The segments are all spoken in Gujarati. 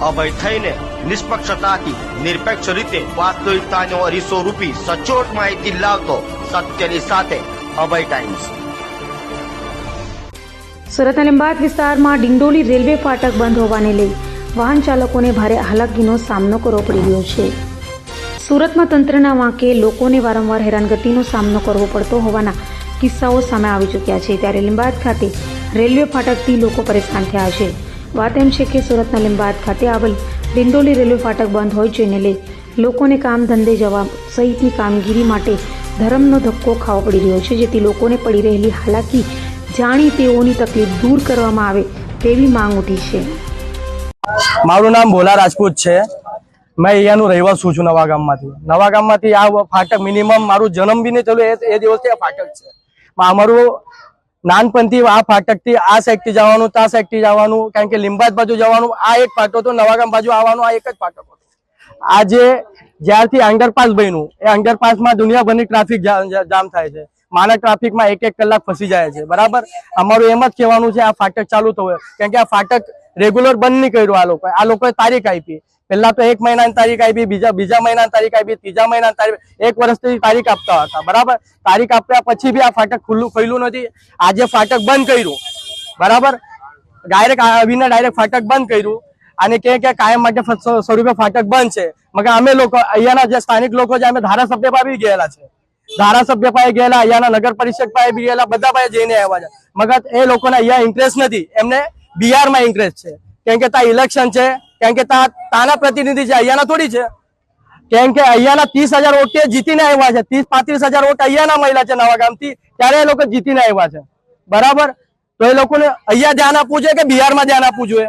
અભય થઈને નિષ્પક્ષતાથી, નિરપેક્ષ રીતે વાસ્તવિકતાનો અરીસો રૂપી સચોટ માહિતી લાવતો સત્યની સાથે અભય ટાઈમ્સ. સુરતના લીંબાદ વિસ્તારમાં ડિંડોલી રેલવે ફાટક બંધ હોવાને લઈ વાહન ચાલકોને ભારે હાલાકીનો સામનો કરવો પડી રહ્યો છે. સુરતમાં તંત્રના વાંકે લોકોને વારંવાર હેરાનગતિનો સામનો કરવો પડતો હોવાના કિસ્સાઓ સામે આવી ચૂક્યા છે. ત્યારે લીંબાદ ખાતે રેલવે ફાટકથી લોકો પરેશાન થયા છે. વાત એમ છે કે સુરતના લીંબાદ ખાતે આવેલ ડિંડોલી રેલવે ફાટક બંધ હોય જેને લઈ લોકોને કામ ધંધે જવા સહિતની કામગીરી માટે ધર્મનો ધક્કો ખાવો પડી રહ્યો છે, જેથી લોકોને પડી રહેલી હાલાકી જાણી તેઓની તકલીફ દૂર કરવામાં આવે તેવી માંગ ઉઠી છે. મારું નામ ભોલા રાજપૂત છે. મેં અહીંયાનું રહેવાસું છું નવા ગામમાંથી. નવા આ ફાટક મિનિમમ મારું જન્મ બી નહીં એ એ દિવસથી આ ફાટક છે. અમારું નાનપણથી આ ફાટકથી આ સાઈડથી જવાનું ત્યાં સાઈડથી જવાનું, કારણ કે લીંબાદ બાજુ જવાનું, આ એક ફાટો હતો, નવાગામ બાજુ આવવાનું આ એક જ ફાટક હતો. આજે જ્યારથી અંડરપાસ બન્યું, એ અંડરપાસમાં દુનિયાભરની ટ્રાફિક જામ થાય છે. માના ટ્રાફિકમાં એક એક કલાક ફસી જાય છે. બરાબર? અમારું એમ જ કહેવાનું છે, આ ફાટક ચાલુ થવું. કેમ કે આ ફાટક રેગ્યુલર બંધ નહીં કર્યું આ લોકોએ. આ લોકોએ તારીખ આપી. પહેલા તો એક મહિનાની તારીખ આપી, બીજા બીજા મહિનાની તારીખ આપી, ત્રીજા મહિનાની તારીખ એક વર્ષથી તારીખ આપતા હતા. બરાબર? તારીખ આપ્યા પછી બી આ ફાટક ખુલ્લું ખુલ્લું નથી. આજે ફાટક બંધ કર્યું. બરાબર? ડાયરેક્ટ આવીને ડાયરેક્ટ ફાટક બંધ કર્યું. અને કે કે કાયમ માટે સ્વરૂપે ફાટક બંધ છે. મગર અમે લોકો, અહીંયાના જે સ્થાનિક લોકો છે, અમે ધારાસભ્ય આવી ગયેલા છે. ધારાસભ્ય પાસે ગયેલા, અહીંયાના નગર પરિષદ પાસે બી ગયેલા, બધા પાસે જઈને આવ્યા છે. મગર એ લોકોને અહીંયા ઇન્ટરેસ્ટ નથી. એમને બિહારમાં ઇન્ટરેસ્ટ છે. કેમ કે ત્યાં ઇલેક્શન છે, કેમ કે ત્યાં તાના પ્રતિનિધિ છે, અહીંયાના થોડી છે. કેમ કે અહીંયાના ત્રીસ હજાર વોટ જીતીને આવ્યા છે. ત્રીસ, પાંત્રીસ હજાર વોટ અહીંયાના મહિલા છે નવા ગામથી, ત્યારે એ લોકો જીતીને આવ્યા છે. બરાબર? તો એ લોકોને અહીંયા ધ્યાન આપવું જોઈએ કે બિહારમાં ધ્યાન આપવું જોઈએ?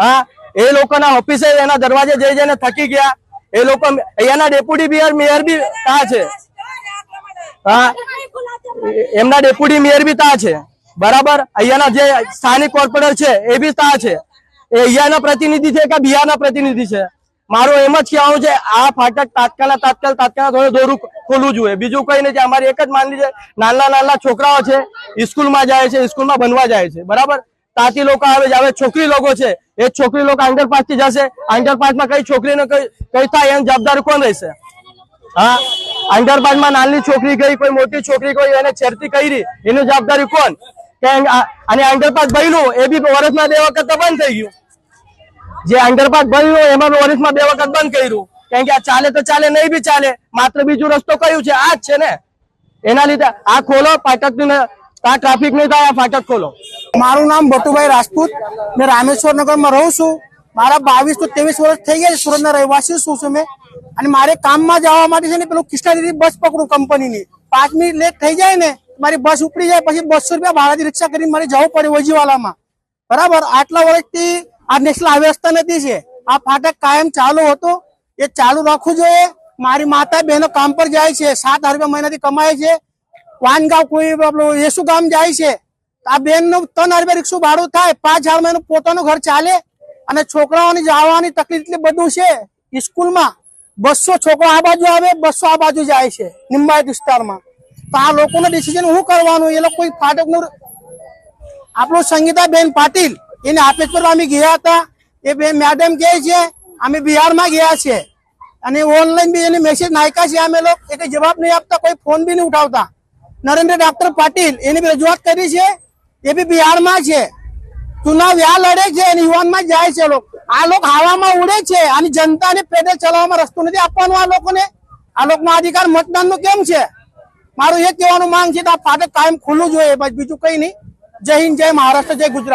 હા? એ લોકોના ઓફિસે એના દરવાજે જઈ જઈને થકી ગયા. એ લોકો, અહીંયાના ડેપ્યુટી બિહાર મેયર બી ત્યાં છે. હા? એમના ડેપ્યુટી મેયર બી તા છે. બરાબર? અહીંયાના જે સ્થાનિક કોર્પોરેટર છે, એ બી તા છે. એ અહીંયાના પ્રતિનિધિ છે કે બિહારના પ્રતિનિધિ છે? મારું એમ જ કહેવાનું છે, આ ફાટક તાત્કાલ તાત્કાલ તાત્કાલ થોડું દોરું ખોલવું જોઈએ. બીજું કઈ નથી અમારી એક જ માનલી છે, નાના નાના છોકરાઓ છે, સ્કૂલમાં જાય છે, સ્કૂલમાં ભણવા જાય છે. બરાબર? તાતી લોકો આવે હવે છોકરી લોકો છે, એ છોકરી લોકો અંડરપાસથી જશે. અંડરપાસમાં કઈ છોકરીને કઈ કઈ થાય એમ જવાબદાર કોણ રહેશે? હા? અંડરપાસમાં નાની છોકરી ગઈ, કોઈ મોટી છોકરી ગઈ, એને છેડતી કરી. એની જવાબદારી કોણ? અને અંડરપાસ બન્યું એ બી વર્ષમાં બે વખત બંધ થઈ ગયું. જે અંડરપાસ બન્યું એમાં વર્ષમાં બે વખત બંધ કર્યું. કારણ કે આ ચાલે તો ચાલે, નહીં બી ચાલે. માત્ર બીજું રસ્તો કયું છે? આ જ છે ને. એના લીધે આ ખોલો ફાટક આ ટ્રાફિક નહીં થાય, આ ફાટક ખોલો. મારું નામ ભટુભાઈ રાજપૂત. મેં રામેશ્વર નગરમાં રહું છું. મારા બાવીસ તો ત્રેવીસ વર્ષ થઈ ગયા છે સુરતના રહેવાસી છું છું મેં? અને મારે કામમાં જવા માટે છે ને પેલું કૃષ્ણાજીની બસ પકડું કંપનીની. પાંચ મિનિટ લેટ થઈ જાય ને, મારી બસ ઉપડી જાય, પછી બસો રૂપિયા ભાડાથી રિક્ષા કરીને મારે જવું પડે વજીવાલામાં બરાબર? આટલા વર્ષથી આ નેશનલ હાઈવે રસ્તા નથી છે. આ ફાટક કાયમ ચાલુ હતો. એ ચાલુ રાખવું જોઈએ. મારી માતા બહેનો કામ પર જાય છે. સાત હજાર રૂપિયા મહિનાથી કમાય છે. વાનગાંવ કોઈ આપણું યેસુ ગામ જાય છે. આ બેનનું ત્રણ હજાર રૂપિયા રિક્ષું ભાડું થાય. પાંચ હજાર મહિનો પોતાનું ઘર ચાલે. અને છોકરાઓની જવાની તકલીફ એટલી બધું છે. સ્કૂલમાં બસો છોકરા આ બાજુ આવે, બસો આ બાજુ જાય છે, નિંબાયત વિસ્તારમાં. તો આ લોકોનું ડિસિઝન શું કરવાનું? એ લોકો ફાટકનું આપણું સંગીતાબેન પાટીલ, એને આપેજ અમે ગયા હતા. એ બે મેડમ કહે છે, અમે બિહારમાં ગયા છે. અને ઓનલાઈન બી એને મેસેજ નાખ્યા છે અમે લોકો. એટલે જવાબ નહીં આપતા, કોઈ ફોન બી નહીં ઉઠાવતા. નરેન્દ્ર ડાક્ટર પાટીલ, એની બી રજૂઆત કરી છે. એ બી બિહારમાં છે. ચુનાવ યા લડે છે અને યુવાનમાં જાય છે લોકો. આ લોકો હવામાં ઉડે છે અને જનતાને પેદલ ચલાવવામાં રસ્તો નથી આપવાનો આ લોકોને. આ લોકોનો અધિકાર મતદાનનો કેમ છે? મારું એ કહેવાનું માંગ છે કે આ ફાટક કાયમ ખુલ્લું જોઈએ બસ બીજું કઈ નહીં. જય હિન્દ, જય મહારાષ્ટ્ર, જય ગુજરાત.